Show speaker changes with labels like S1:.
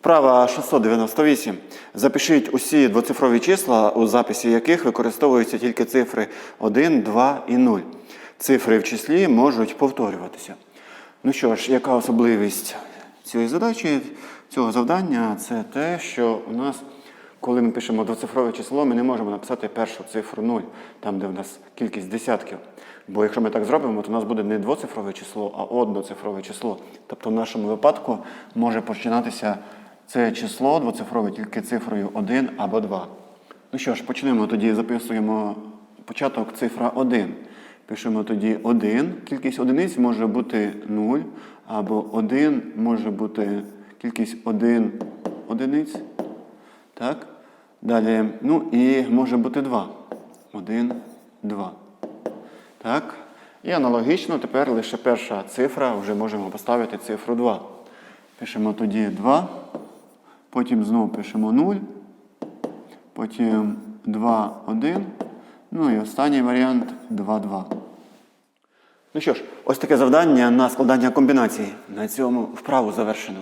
S1: Вправа 698. Запишіть усі двоцифрові числа, у записі яких використовуються тільки цифри 1, 2 і 0. Цифри в числі можуть повторюватися. Ну що ж, яка особливість цієї задачі, цього завдання? Це те, що у нас, коли ми пишемо двоцифрове число, ми не можемо написати першу цифру 0, там, де в нас кількість десятків. Бо якщо ми так зробимо, то у нас буде не двоцифрове число, а одноцифрове число. Тобто в нашому випадку може починатися це число двоцифрове тільки цифрою 1 або 2. Ну що ж, почнемо тоді, записуємо початок цифра 1. Пишемо тоді 1. Кількість одиниць може бути 0, або 1 може бути кількість 1 одиниць. Так? Далі, ну і може бути 2. 1, 2. Так? І аналогічно тепер лише перша цифра вже можемо поставити цифру 2. Пишемо тоді 2. Потім знову пишемо 0. Потім 2, 1. Ну і останній варіант 2, 2. Ну що ж, ось таке завдання на складання комбінації. На цьому вправу завершено.